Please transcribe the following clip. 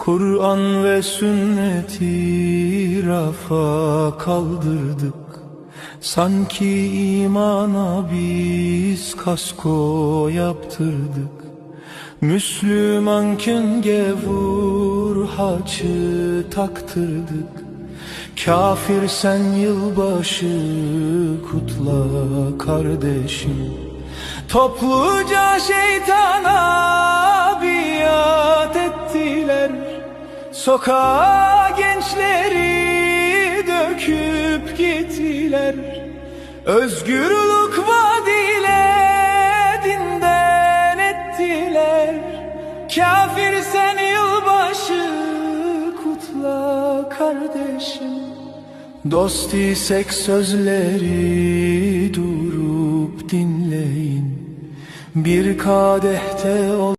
Kur'an ve sünneti rafa kaldırdık. Sanki imana biz kasko yaptırdık. Müslüman gevur haçı taktırdık. Kafir sen yılbaşı kutla kardeşim. Topluca şeytana Sokağa gençleri döküp gittiler. Özgürlük vaadiyle dinden ettiler. Kafir sen yılbaşı kutla kardeşim. Dost isek sözleri durup dinleyin. Bir kadehte ol